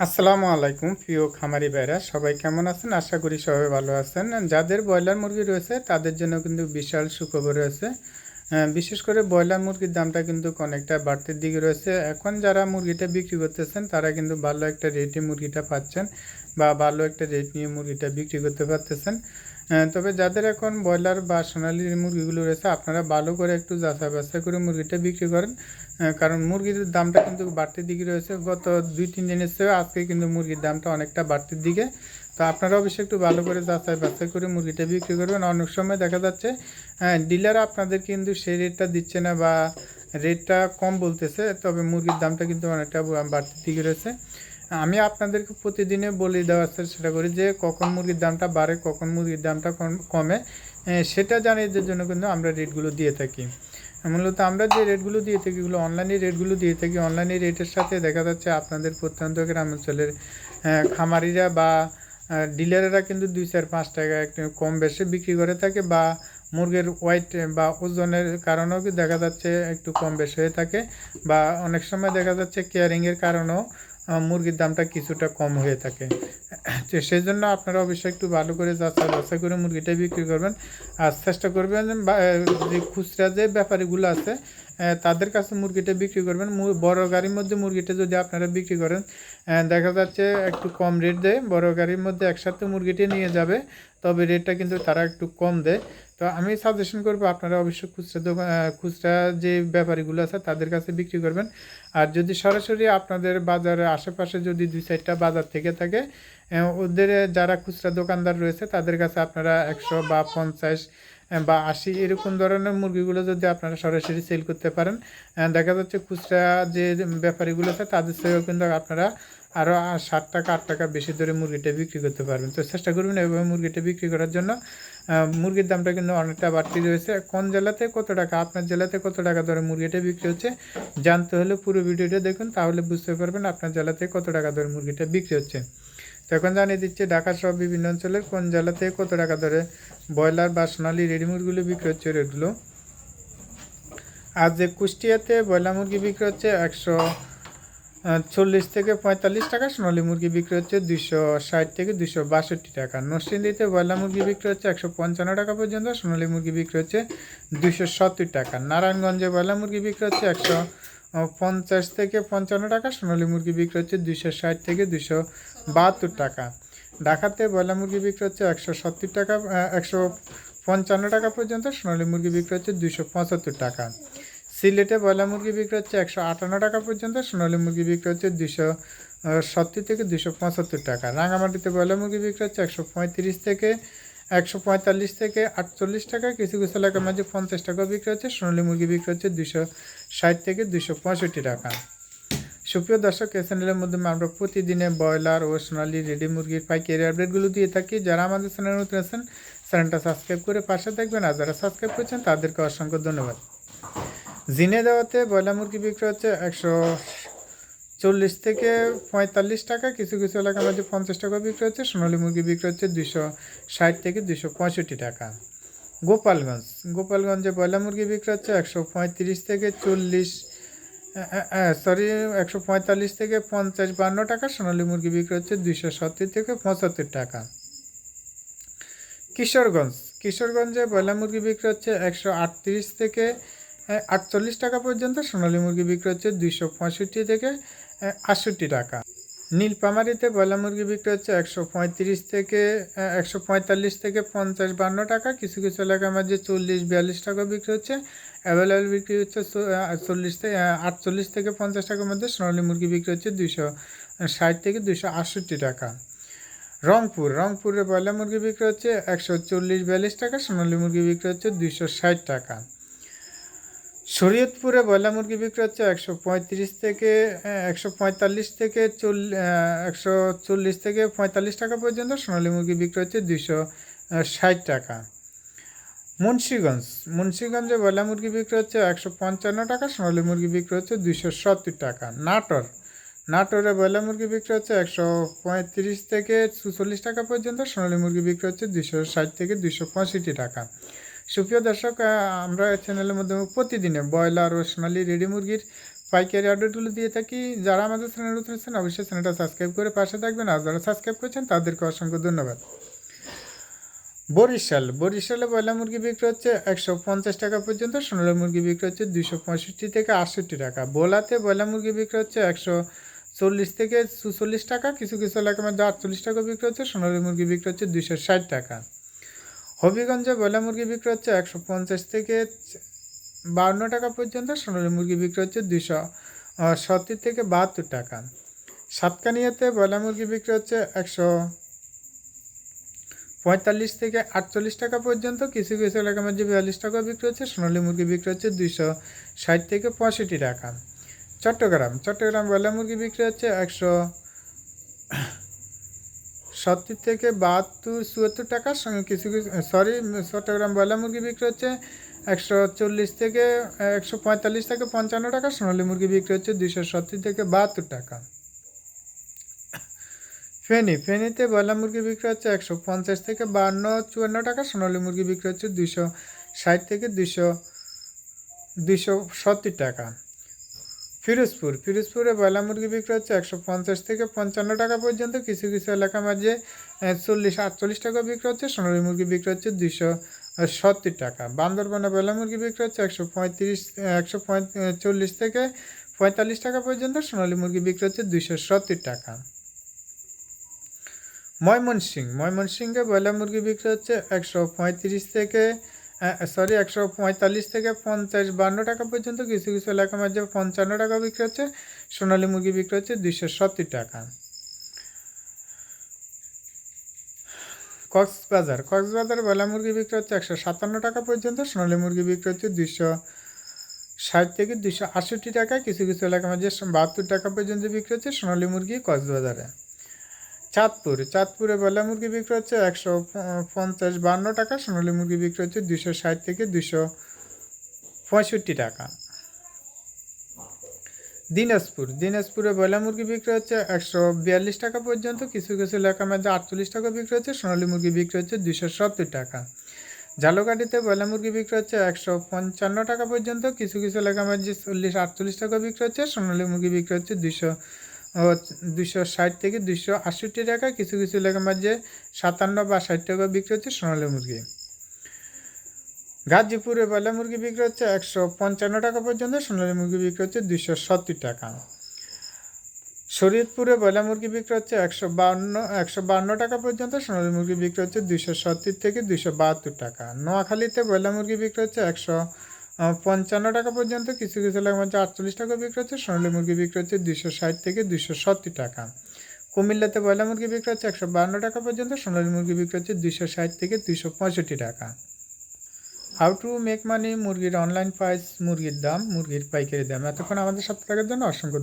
আসসালামু আলাইকুম, প্রিয় খামারি ভাইরা। সবাই কেমন আছেন? আশা করি সবাই ভালো আছেন। যাদের ব্রয়লার মুরগি রয়েছে, তাদের জন্য কিন্তু বিশাল সুখবর রয়েছে। বিশেষ করে ব্রয়লার মুরগির দামটা কিন্তু অনেকটা বাড়তির দিকে রয়েছে। এখন যারা মুরগিটা বিক্রি করতেছেন, তারা কিন্তু ভালো একটা রেটে মুরগিটা পাচ্ছেন বা ভালো একটা রেট নিয়ে মুরগিটা বিক্রি করতে পারতেছেন। তবে যাদের এখন ব্রয়লার বা সোনালি মুরগিগুলো রয়েছে, আপনারা ভালো করে একটু যাচাই বাছাই করে মুরগিটা বিক্রি করেন। কারণ মুরগির দামটা কিন্তু বাড়তির দিকে রয়েছে। গত দুই, তিন দিনের চেয়ে আজকে কিন্তু মুরগির দামটা অনেকটা বাড়তির দিকে। তো আপনারা অবশ্যই একটু ভালো করে যাচাই বাছাই করে মুরগিটা বিক্রি করবেন। অনেক সময় দেখা যাচ্ছে ডিলার আপনাদের কিন্তু সেই রেটটা দিচ্ছে না বা রেটটা কম বলতেছে, তবে মুরগির দামটা কিন্তু অনেকটা বাড়তির দিকে রয়েছে। আমি আপনাদেরকে প্রতিদিনে বলে দেওয়ার চেষ্টা করি যে, কখন মুরগির দামটা বাড়ে, কখন মুরগির দামটা কম- সেটা জানিয়ে জন্য কিন্তু আমরা রেটগুলো দিয়ে থাকি। মূলত আমরা যে রেটগুলো দিয়ে থাকি, এগুলো অনলাইনে রেটগুলো দিয়ে থাকি। অনলাইনে রেটের সাথে দেখা যাচ্ছে আপনাদের প্রত্যন্ত গ্রামাঞ্চলের খামারিরা বা ডিলারেরা কিন্তু দুই চার পাঁচ টাকা একটু কম বেশি বিক্রি করে থাকে বা, মুরগির ওয়েট বা ওজনের কারণেও দেখা যাচ্ছে একটু কম বেশি হয়ে থাকে বা অনেক সময় দেখা যাচ্ছে কেয়ারিংয়ের কারণেও মুরগির দামটা কিছুটা কম হয়ে থাকে। তো সেই জন্য আপনারা অবশ্যই একটু ভালো করে যাচাই বাছাই করে মুরগিটা বিক্রি করবেন। আর চেষ্টা করবেন যে খুচরা যে ব্যাপারীগুলো আছে তাদের কাছে মুরগিটা বিক্রি করবেন। বড় গাড়ির মধ্যে মুরগিটা যদি আপনারা বিক্রি করেন দেখা যাচ্ছে একটু কম রেট দেয়। বড় গাড়ির মধ্যে একসাথে মুরগিটি নিয়ে যাবে, তবে রেটটা কিন্তু তারা একটু কম দেয়। তো আমি সাজেশন করব আপনারা অবশ্যই খুচরা দোকান খুচরা যে ব্যাপারীগুলো আছে তাদের কাছে বিক্রি করবেন। আর যদি সরাসরি আপনাদের বাজারের আশেপাশে যদি দুই চারটা বাজার থেকে থাকে ওদের যারা খুচরা দোকানদার রয়েছে তাদের কাছে আপনারা একশো বা পঞ্চাশ বা আশি এরকম ধরনের মুরগিগুলো যদি আপনারা সরাসরি সেল করতে পারেন দেখা যাচ্ছে খুচরা যে ব্যাপারীগুলো আছে তাদের থেকেও কিন্তু আপনারা আরও ষাট টাকা, আট টাকা বেশি ধরে মুরগিটা বিক্রি করতে পারবেন। তো চেষ্টা করবেন এভাবে মুরগিটা বিক্রি করার জন্য। মুরগির দামটা কিন্তু অনেকটা বাড়তি রয়েছে। কোন জেলাতে কত টাকা, আপনার জেলাতে কত টাকা ধরে মুরগিটা বিক্রি হচ্ছে, জানতে হলে পুরো ভিডিওটা দেখুন, তাহলে বুঝতে পারবেন আপনার জেলাতে কত টাকা ধরে মুরগিটা বিক্রি হচ্ছে। এখন জানিয়ে দিচ্ছে, ঢাকা সহ বিভিন্ন অঞ্চলের কোন জেলাতে কত টাকা ধরে ব্রয়লার বা সোনালি রেডি মুরগিগুলো বিক্রি হচ্ছে রেটগুলো? আর যে কুষ্টিয়াতে ব্রয়লার মুরগি বিক্রি হচ্ছে একশো চল্লিশ থেকে পঁয়তাল্লিশ টাকা সোনালি মুরগি বিক্রি হচ্ছে দুশো ষাট থেকে দুশো বাষট্টি টাকা। নরসিংদীতে ব্রয়লার মুরগি বিক্রি হচ্ছে একশো পঞ্চান্ন টাকা পর্যন্ত, সোনালি মুরগি বিক্রি হচ্ছে দুশো সত্তর টাকা। নারায়ণগঞ্জে ব্রয়লার মুরগি বিক্রি হচ্ছে একশো পঞ্চাশ থেকে পঞ্চান্ন টাকা, সোনালি মুরগি বিক্রি হচ্ছে দুশো ষাট থেকে দুশো বাহাত্তর টাকা। ঢাকাতে ব্রয়লার মুরগি বিক্রি হচ্ছে একশো সত্তর টাকা একশো পঞ্চান্ন টাকা পর্যন্ত, সোনালি মুরগি বিক্রি হচ্ছে দুশো পঁচাত্তর টাকা। সিলেটে ব্রয়লার মুরগি বিক্রি হচ্ছে একশো আটান্ন টাকা পর্যন্ত, সোনালী মুরগি বিক্রি হচ্ছে দুশো সত্তর থেকে দুশো পঁচাত্তর টাকা। রাঙামাটিতে ব্রয়লার মুরগি বিক্রি হচ্ছে একশো পঁয়ত্রিশ থেকে, একশো পঁয়তাল্লিশ থেকে আটচল্লিশ টাকা। কিছু কিছু এলাকার মাঝে পঞ্চাশ টাকা বিক্রি হচ্ছে, সোনালী মুরগি বিক্রি হচ্ছে দুশো ষাট থেকে দুশো পঁয়ষট্টি টাকা। সুপ্রিয় দর্শক, এই চ্যানেলের মাধ্যমে আমরা প্রতিদিনে ব্রয়লার ও সোনালি রেডি মুরগির পাইকারি আপডেটগুলো দিয়ে থাকি। যারা আমাদের চ্যানেল নতুন আছেন, চ্যানেলটা সাবস্ক্রাইব করে পাশে থাকবেন আর যারা সাবস্ক্রাইব করছেন, তাদেরকে অসংখ্য ধন্যবাদ। জিনে দেওয়াতে ব্রয়লার মুরগি বিক্রি হচ্ছে একশো চল্লিশ থেকে পঁয়তাল্লিশ টাকা। কিছু কিছু এলাকার মধ্যে পঞ্চাশ টাকা বিক্রি হচ্ছে, সোনালী মুরগি বিক্রি হচ্ছে দুশো ষাট থেকে দুশো পঁয়ষট্টি টাকা। গোপালগঞ্জ, গোপালগঞ্জে ব্রয়লার মুরগি বিক্রি হচ্ছে একশো পঁয়ত্রিশ থেকে চল্লিশ সরি একশো পঁয়তাল্লিশ থেকে পঞ্চাশ বান্ন টাকা, সোনালী মুরগি বিক্রি হচ্ছে দুইশো সত্তর থেকে পঁচাত্তর টাকা। কিশোরগঞ্জ, কিশোরগঞ্জে ব্রয়লার মুরগি বিক্রি হচ্ছে একশো আটত্রিশ থেকে আটচল্লিশ টাকা পর্যন্ত সোনালী মুরগি বিক্রি হচ্ছে দুইশো পঁয়ষট্টি থেকে আটষট্টি টাকা। নীলপামারিতে ব্রয়লার মুরগি বিক্রি হচ্ছে একশো পঁয়ত্রিশ থেকে একশো পঁয়তাল্লিশ থেকে পঞ্চাশ বান্ন টাকা। কিছু কিছু এলাকার মধ্যে চল্লিশ, বিয়াল্লিশ টাকা বিক্রি হচ্ছে। অ্যাভেলেবেল বিক্রি হচ্ছে চল্লিশ থেকে আটচল্লিশ থেকে পঞ্চাশ টাকার মধ্যে সোনালী মুরগি বিক্রি হচ্ছে দুইশো ষাট থেকে দুইশো আটষট্টি টাকা। রংপুর, রংপুরে ব্রয়লার মুরগি বিক্রি হচ্ছে একশো চল্লিশ, বিয়াল্লিশ টাকা, সোনালী মুরগি বিক্রি হচ্ছে দুইশো ষাট টাকা। শরীয়তপুরে ব্রয়লার মুরগি বিক্রি হচ্ছে একশো পঁয়ত্রিশ থেকে একশো পঁয়তাল্লিশ থেকে চল একশো চল্লিশ থেকে পঁয়তাল্লিশ টাকা পর্যন্ত। সোনালী মুরগি বিক্রি হচ্ছে দুইশো ষাট টাকা। মুন্সীগঞ্জ, মুন্সীগঞ্জে ব্রয়লার মুরগি বিক্রি হচ্ছে একশো পঞ্চান্ন টাকা, সোনালী মুরগি বিক্রি হচ্ছে দুইশো সত্তর টাকা। নাটোর, নাটোরে ব্রয়লার মুরগি বিক্রি হচ্ছে একশো পঁয়ত্রিশ থেকে চুচল্লিশ টাকা পর্যন্ত, সোনালী মুরগি বিক্রি হচ্ছে দুইশো ষাট থেকে দুইশো পঁয়ষট্টি টাকা। সুপ্রিয় দর্শক আমরা চ্যানেলের মাধ্যমে প্রতিদিনে ব্রয়লার ও সোনালি রেডি মুরগির পাইকারি অর্ডারগুলো দিয়ে থাকি। যারা আমাদের চ্যানেল উঠেছেন অবশ্যই চ্যানেলটা সাবস্ক্রাইব করে পাশে থাকবেন। আর যারা সাবস্ক্রাইব করেছেন, তাদেরকে অসংখ্য ধন্যবাদ। বরিশাল, বরিশালে ব্রয়লার মুরগি বিক্রি হচ্ছে একশো পঞ্চাশ টাকা পর্যন্ত, সোনালী মুরগি বিক্রি হচ্ছে দুশো পঁয়ষট্টি থেকে আটষট্টি টাকা। বোলাতে ব্রয়লার মুরগি বিক্রি হচ্ছে একশো চল্লিশ থেকে চুচল্লিশ টাকা। কিছু কিছু এলাকার মধ্যে আটচল্লিশ টাকা বিক্রি হচ্ছে, সোনালী মুরগি বিক্রি হচ্ছে দুশো ষাট টাকা। হবিগঞ্জে বয়লা মুরগি বিক্রি হচ্ছে একশো পঞ্চাশ থেকে বাউন্ন টাকা পর্যন্ত, সোনালী মুরগি বিক্রি হচ্ছে দুশো সত্তর থেকে বাহাত্তর টাকা। সাতকানিয়াতে বয়লা মুরগি বিক্রি হচ্ছে একশো পঁয়তাল্লিশ থেকে আটচল্লিশ টাকা পর্যন্ত, কিছু কিছু এলাকার মধ্যে বিয়াল্লিশ টাকা বিক্রি হচ্ছে, সোনালী মুরগি বিক্রি হচ্ছে দুইশো ষাট থেকে পঁয়ষট্টি টাকা। চট্টগ্রাম চট্টগ্রাম ব্রয়লার মুরগি বিক্রি হচ্ছে একশো সত্তর থেকে বাহাত্তর, চুয়াত্তর টাকার সঙ্গে কিছু কিছু সরি চট্টগ্রাম ব্রয়লার মুরগি বিক্রি হচ্ছে একশো চল্লিশ থেকে একশো পঁয়তাল্লিশ থেকে পঞ্চান্ন টাকা সোনালী মুরগি বিক্রি হচ্ছে দুইশো সত্তর থেকে বাহাত্তর টাকা। ফেনি, ফেনিতে ব্রয়লার মুরগি বিক্রি হচ্ছে একশো পঞ্চাশ থেকে বান্ন চুয়ান্ন টাকা সোনালী মুরগি বিক্রি হচ্ছে দুশো ষাট থেকে দুশো দুশো সত্তর টাকা। ফিরোজপুর। ফিরোজপুরে ব্রয়লার মুরগি বিক্রি হচ্ছে একশো পঞ্চাশ থেকে পঞ্চান্ন টাকা পর্যন্ত। কিছু কিছু এলাকা মাঝে চল্লিশ, আটচল্লিশ টাকা বিক্রি হচ্ছে। সোনালী মুরগি বিক্রি হচ্ছে দুশো সত্তর টাকা। বান্দরবনে ব্রয়লার মুরগি বিক্রি হচ্ছে একশো পঁয়ত্রিশ একশো চল্লিশ থেকে পঁয়তাল্লিশ টাকা পর্যন্ত। সোনালী মুরগি বিক্রি হচ্ছে দুশো সত্তর টাকা। ময়মনসিং ময়মনসিংহে ব্রয়লার মুরগি বিক্রি হচ্ছে একশো পঁয়ত্রিশ থেকে সরি একশো পঁয়তাল্লিশ থেকে পঞ্চাশ বান্ন টাকা পর্যন্ত কিছু কিছু এলাকার মধ্যে পঞ্চান্ন টাকা বিক্রি হচ্ছে, সোনালী মুরগি বিক্রি হচ্ছে দুইশো সত্তর টাকা। কক্সবাজার কক্সবাজার ব্রয়লার মুরগি বিক্রি হচ্ছে একশো সাতান্ন টাকা পর্যন্ত, সোনালী মুরগি বিক্রি হচ্ছে দুইশো ষাট থেকে দুইশো আটষট্টি টাকা, কিছু কিছু এলাকার মধ্যে বাহাত্তর টাকা পর্যন্ত বিক্রি হচ্ছে সোনালী মুরগি কক্সবাজারে। চাঁদপুর, চাঁদপুরে বয়লা মুরগি বিক্রি হচ্ছে একশো পঞ্চাশ বান্ন টাকা, সোনালী মুরগি বিক্রি হচ্ছে দুশো ষাট থেকে দুশো পঁয়ষট্টি টাকা। দিনাজপুর, দিনাজপুরে বয়লা মুরগি বিক্রি হচ্ছে একশো বিয়াল্লিশ টাকা পর্যন্ত, কিছু কিছু এলাকার মধ্যে আটচল্লিশ টাকা বিক্রি হচ্ছে, সোনালী মুরগি বিক্রি হচ্ছে দুশো সত্তর টাকা। ঝালকাঠিতে বয়লা মুরগি বিক্রি হচ্ছে একশো পঞ্চান্ন টাকা পর্যন্ত, কিছু কিছু এলাকার মধ্যে চল্লিশ আটচল্লিশ টাকা বিক্রি হচ্ছে, সোনালী মুরগি বিক্রি হচ্ছে দুশো দুশো ষাট থেকে দুশো আটষট্টি টাকা। কিছু কিছু এলাকার মাঝে সাতান্ন বা ষাট টাকা বিক্রি হচ্ছে সোনালী মুরগি। গাজীপুরে বয়লা মুরগি বিক্রি হচ্ছে একশো পঞ্চান্ন টাকা পর্যন্ত, সোনালী মুরগি বিক্রি হচ্ছে দুশো সত্তর টাকা। শরীয়তপুরে বয়লা মুরগি বিক্রি হচ্ছে একশো বান্ন একশো বান্ন টাকা পর্যন্ত, সোনালী মুরগি বিক্রি হচ্ছে দুশো সত্তর থেকে দুশো বাহাত্তর টাকা। নোয়াখালীতে বয়লা মুরগি বিক্রি হচ্ছে একশো পঞ্চান্ন টাকা পর্যন্ত কিছু কিছু এলাকার মানে আটচল্লিশ টাকা বিক্রি হচ্ছে, সোনালী মুরগি বিক্রি হচ্ছে দুশো ষাট থেকে দুশো সত্তর টাকা। কুমিল্লাতে বয়লা মুরগি বিক্রি হচ্ছে একশো বান্ন টাকা পর্যন্ত, সোনালি মুরগি বিক্রি হচ্ছে দুশো ষাট থেকে দুশো পঁয়ষট্টি টাকা। হাউ টু মেক মানি মুরগির অনলাইন প্রাইস মুরগির দাম, মুরগির পাইকারি দাম। এতক্ষণ আমাদের সাথে থাকার জন্য অসংখ্য